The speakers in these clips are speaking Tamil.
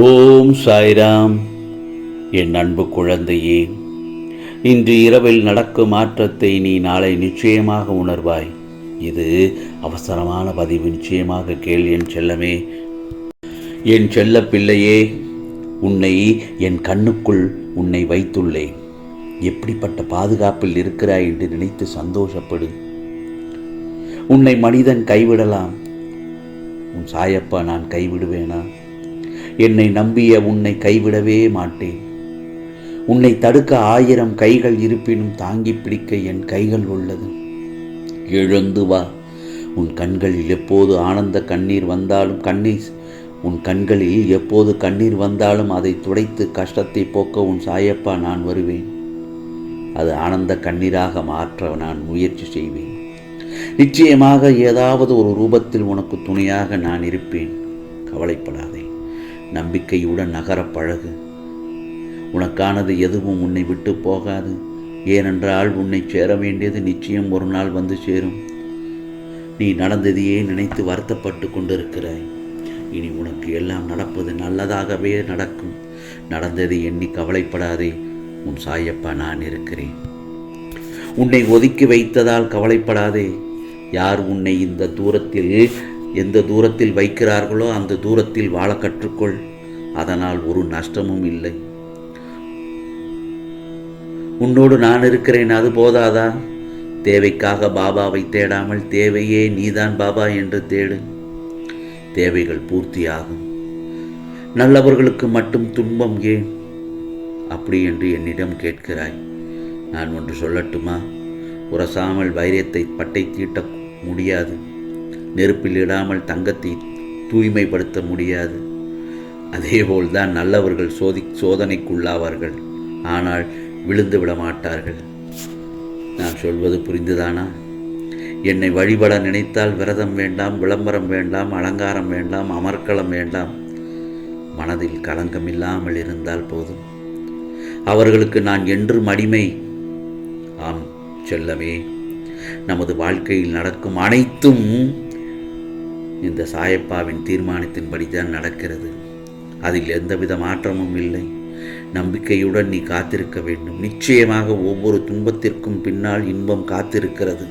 ஓம் சாய்ராம். என் அன்பு குழந்தையே இன்று இரவில் நடக்கும் மாற்றத்தை நீ நாளை நிச்சயமாக உணர்வாய். இது அவசரமான பதிவு நிச்சயமாக கேள் என் செல்லமே. என் செல்ல பிள்ளையே உன்னை என் கண்ணுக்குள் உன்னை வைத்துள்ளேன். எப்படிப்பட்ட பாதுகாப்பில் இருக்கிறாய் என்று நினைத்து சந்தோஷப்படு. உன்னை மனிதன் கைவிடலாம். உன் சாயப்பா நான் கைவிடுவேனா? என்னை நம்பிய உன்னை கைவிடவே மாட்டேன். உன்னை தடுக்க ஆயிரம் கைகள் இருப்பினும் தாங்கி பிடிக்க என் கைகள் உள்ளது. எழுந்து வா. உன் கண்களில் எப்போது ஆனந்த கண்ணீர் வந்தாலும் கண்ணீர் உன் கண்களில் எப்போது கண்ணீர் வந்தாலும் அதை துடைத்து கஷ்டத்தை போக்க உன் சாயப்பா நான் வருவேன். அது ஆனந்த கண்ணீராக மாற்ற நான் முயற்சி செய்வேன். நிச்சயமாக ஏதாவது ஒரு ரூபத்தில் உனக்கு துணையாக நான் இருப்பேன். கவலைப்படாதே. நம்பிக்கையுடன் நகரப் பழகு. உனக்கானது எதுவும் உன்னை விட்டு போகாது. ஏனென்றால் உன்னை சேர வேண்டியது நிச்சயம் ஒரு நாள் வந்து சேரும். நீ நடந்ததையே நினைத்து வருத்தப்பட்டு கொண்டிருக்கிறாய். இனி உனக்கு எல்லாம் நடப்பது நல்லதாகவே நடக்கும். நடந்ததை எண்ணி கவலைப்படாதே. உன் சாயப்பா நான் இருக்கிறேன். உன்னை ஒதுக்கி வைத்ததால் கவலைப்படாதே. யார் உன்னை இந்த தூரத்தில் எந்த தூரத்தில் வைக்கிறார்களோ அந்த தூரத்தில் வாழ கற்றுக்கொள். அதனால் ஒரு நஷ்டமும் இல்லை. உன்னோடு நான் இருக்கிறேன் அது போதாதா? தேவைக்காக பாபாவை தேடாமல் தேவையே நீதான் பாபா என்று தேடு. தேவைகள் பூர்த்தியாகும். நல்லவர்களுக்கு மட்டும் துன்பம் ஏன்? அப்படி என்று என்னிடம் கேட்கிறாய். நான் ஒன்று சொல்லட்டுமா? உரசாமல் வைரியத்தை பட்டை தீட்ட முடியாது. நெருப்பில் இடாமல் தங்கத்தை தூய்மைப்படுத்த முடியாது. அதேபோல்தான் நல்லவர்கள் சோதி சோதனைக்குள்ளாவார்கள். ஆனால் விழுந்து விட மாட்டார்கள் நான் சொல்வது புரிந்துதானா? என்னை வழிபட நினைத்தால் விரதம் வேண்டாம் விளம்பரம் வேண்டாம் அலங்காரம் வேண்டாம் அமர்க்களம் வேண்டாம். மனதில் களங்கம் இல்லாமல் இருந்தால் போதும். அவர்களுக்கு நான் என்றும் அடிமை. ஆம் செல்லமே. நமது வாழ்க்கையில் நடக்கும் அனைத்தும் இந்த சாயப்பாவின் தீர்மானத்தின்படி தான் நடக்கிறது. அதில் எந்தவித மாற்றமும் இல்லை. நம்பிக்கையுடன் நீ காத்திருக்க வேண்டும். நிச்சயமாக ஒவ்வொரு துன்பத்திற்கும் பின்னால் இன்பம் காத்திருக்கிறது.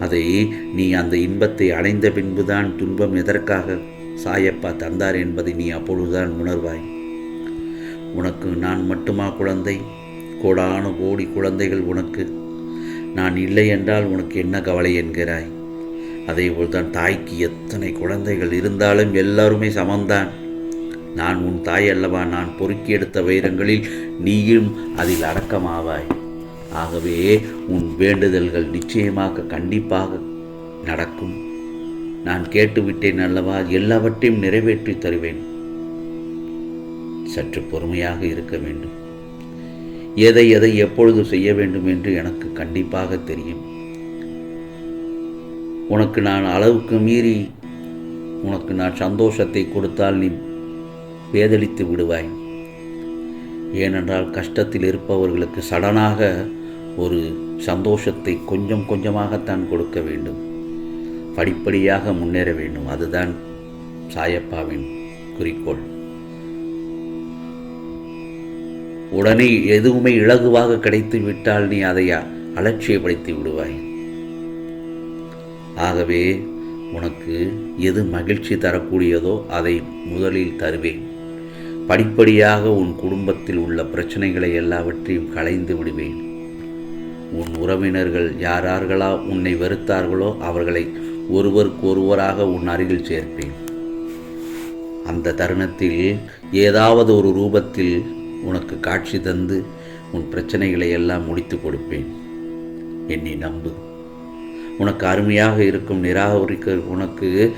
அதை நீ அந்த இன்பத்தை அடைந்த பின்புதான் துன்பம் எதற்காக சாயப்பா தந்தார் என்பதை நீ அப்பொழுதுதான் உணர்வாய். உனக்கு நான் மட்டுமா குழந்தை? கோடானு கோடி குழந்தைகள் உனக்கு. நான் இல்லை என்றால் உனக்கு என்ன கவலை என்கிறாய்? அதேபோல் தான் தாய்க்கு எத்தனை குழந்தைகள் இருந்தாலும் எல்லாருமே சமந்தான். நான் உன் தாய் அல்லவா? நான் பொறுக்கி எடுத்த வைரங்களில் நீயும் அதில் அடக்கமாவாய். ஆகவே உன் வேண்டுதல்கள் நிச்சயமாக கண்டிப்பாக நடக்கும். நான் கேட்டுவிட்டேன் அல்லவா? எல்லாவற்றையும் நிறைவேற்றி தருவேன். சற்று பொறுமையாக இருக்க வேண்டும். எதை எதை எப்பொழுது செய்ய வேண்டும் என்று எனக்கு கண்டிப்பாக தெரியும். உனக்கு நான் அளவுக்கு மீறி உனக்கு நான் சந்தோஷத்தை கொடுத்தால் நீ வேதளித்து விடுவாய். ஏனென்றால் கஷ்டத்தில் இருப்பவர்களுக்கு சடனாக ஒரு சந்தோஷத்தை கொஞ்சம் கொஞ்சமாகத்தான் கொடுக்க வேண்டும். படிப்படியாக முன்னேற வேண்டும். அதுதான் சாயப்பாவின் குறிக்கோள். உடனே எதுவுமே இலகுவாக கிடைத்து விட்டால் நீ அதை அலட்சியப்படுத்தி விடுவாய். ஆகவே உனக்கு எது மகிழ்ச்சி தரக்கூடியதோ அதை முதலில் தருவேன். படிப்படியாக உன் குடும்பத்தில் உள்ள பிரச்சனைகளை எல்லாவற்றையும் களைந்து விடுவேன். உன் உறவினர்கள் யாரார்களா உன்னை வெறுத்தார்களோ அவர்களை ஒருவருக்கு ஒருவராக உன் அருகில் சேர்ப்பேன். அந்த தருணத்தில் ஏதாவது ஒரு ரூபத்தில் உனக்கு காட்சி தந்து உன் பிரச்சனைகளை எல்லாம் முடித்து கொடுப்பேன். என்னை நம்பு. உனக்கு அருமையாக இருக்கும் நிராகரிக்க உனக்கு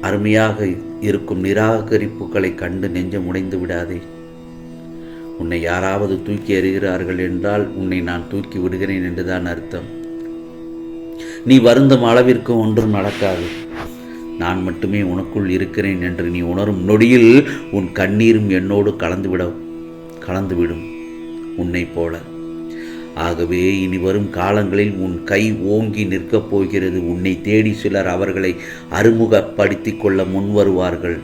அருமையாக இருக்கும் நிராகரிப்புகளை கண்டு நெஞ்சம் உடைந்து விடாதே. உன்னை யாராவது தூக்கி எறிகிறார்கள் என்றால் உன்னை நான் தூக்கி விடுகிறேன் என்றுதான் அர்த்தம். நீ வருந்தும் அளவிற்கு ஒன்றும் நடக்காது. நான் மட்டுமே உனக்குள் இருக்கிறேன் என்று நீ உணரும் நொடியில் உன் கண்ணீரும் என்னோடு கலந்துவிட கலந்துவிடும். உன்னை போல. ஆகவே இனி வரும் காலங்களில் உன் கை ஓங்கி நிற்கப் போகிறது. உன்னை தேடி சிலர் அவர்களை அறிமுகப்படுத்திக் கொள்ள முன்வருவார்கள்.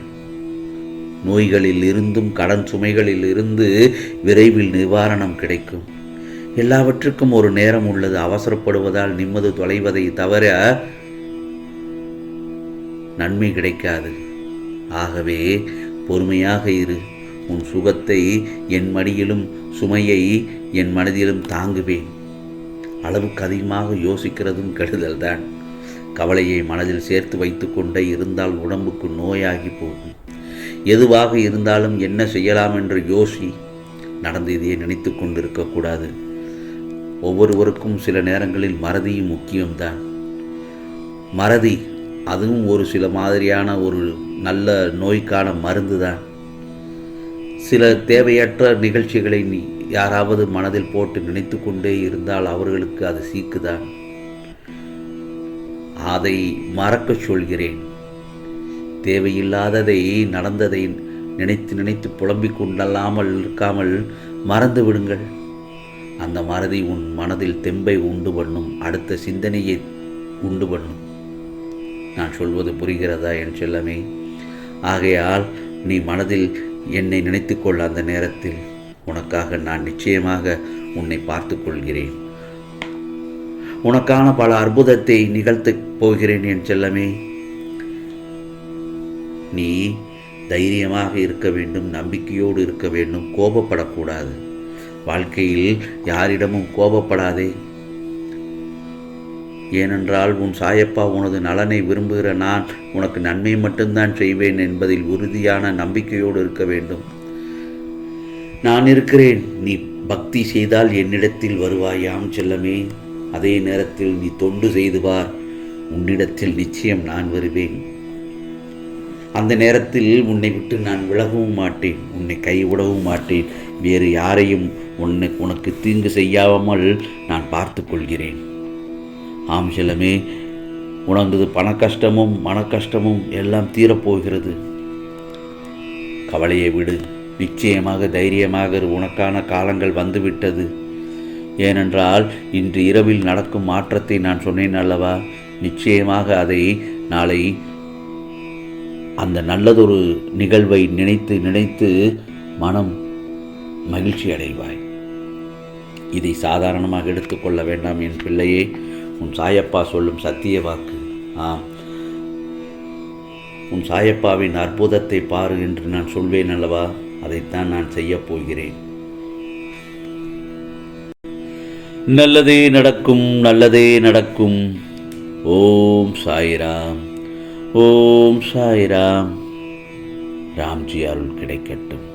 நோய்களில் இருந்தும் கடன் சுமைகளில் இருந்து விரைவில் நிவாரணம் கிடைக்கும். எல்லாவற்றுக்கும் ஒரு நேரம் உள்ளது. அவசரப்படுவதால் நிம்மதி தொலைவதை தவிர நன்மை கிடைக்காது. ஆகவே பொறுமையாக இரு. உன் சுகத்தை என் மடியிலும் சுமையை என் மனதிலும் தாங்குவேன். அளவுக்கு அதிகமாக யோசிக்கிறதும் கெடுதல் தான் கவலையை மனதில் சேர்த்து வைத்துக்கொண்டே இருந்தால் உடம்புக்கு நோயாகி போகும். எதுவாக இருந்தாலும் என்ன செய்யலாம் என்று யோசி நடந்த இதையே நினைத்து கொண்டிருக்கக்கூடாது ஒவ்வொருவருக்கும் சில நேரங்களில் மறதியும் முக்கியம்தான். மறதி அதுவும் ஒரு சில மாதிரியான ஒரு நல்ல நோய்க்கான மருந்து தான் சில தேவையற்ற நிகழ்ச்சிகளை நீ யாராவது மனதில் போட்டு நினைத்து கொண்டே இருந்தால் அவர்களுக்கு அது சீக்குதான் அதை மறக்கச் சொல்கிறேன். தேவையில்லாததை நடந்ததை நினைத்து நினைத்து புலம்பிக் கொண்டல்லாமல் இருக்காமல் மறந்து விடுங்கள். அந்த மறதி உன் மனதில் தெம்பை உண்டு பண்ணும். அடுத்த சிந்தனையை உண்டு பண்ணும். நான் சொல்வது புரிகிறதா என் செல்லமே? ஆகையால் நீ மனதில் என்னை நினைத்துக்கொள் அந்த நேரத்தில். உனக்காக நான் நிச்சயமாக உன்னை பார்த்து கொள்கிறேன் உனக்கான பல அற்புதத்தை நிகழ்த்தப் போகிறேன் என் செல்லமே. நீ தைரியமாக இருக்க வேண்டும் நம்பிக்கையோடு இருக்க வேண்டும் கோபப்படக்கூடாது. வாழ்க்கையில் யாரிடமும் கோபப்படாதே. ஏனென்றால் உன் சாயப்பா உனது நலனை விரும்புகிற நான் உனக்கு நன்மை மட்டும்தான் செய்வேன் என்பதில் உறுதியான நம்பிக்கையோடு இருக்க வேண்டும். நான் இருக்கிறேன். நீ பக்தி செய்தால் என்னிடத்தில் வருவாயாம் செல்லமே. அதே நேரத்தில் நீ தொண்டு செய்து பார். உன்னிடத்தில் நிச்சயம் நான் வருவேன். அந்த நேரத்தில் உன்னை விட்டு நான் விலகவும் மாட்டேன். உன்னை கைவிடவும் மாட்டேன். வேறு யாரையும் உன்னை உனக்கு தீங்கு செய்யாமல் நான் பார்த்து கொள்கிறேன். ஆம் செல்லமே உனக்கு பண கஷ்டமும் மன கஷ்டமும் எல்லாம் தீரப்போகிறது. கவலையை விடு. நிச்சயமாக தைரியமாக உனக்கான காலங்கள் வந்துவிட்டது. ஏனென்றால் இன்று இரவில் நடக்கும் மாற்றத்தை நான் சொன்னேன் அல்லவா? நிச்சயமாக அதை நாளை அந்த நல்லதொரு நிகழ்வை நினைத்து நினைத்து மனம் மகிழ்ச்சி அடைவாய் இதை சாதாரணமாக எடுத்துக்கொள்ள வேண்டாம் என் பிள்ளையே. உன் சாயப்பா சொல்லும் சத்திய வாக்கு. ஆம். உன் சாயப்பாவின் அற்புதத்தை பாரு என்று நான் சொல்வேன் அல்லவா? அதைத்தான் நான் செய்யப் போகிறேன். நல்லதே நடக்கும் நல்லதே நடக்கும். ஓம் சாய்ராம். ஓம் சாய்ராம். ராம்ஜி அருள் கிடைக்கட்டும்.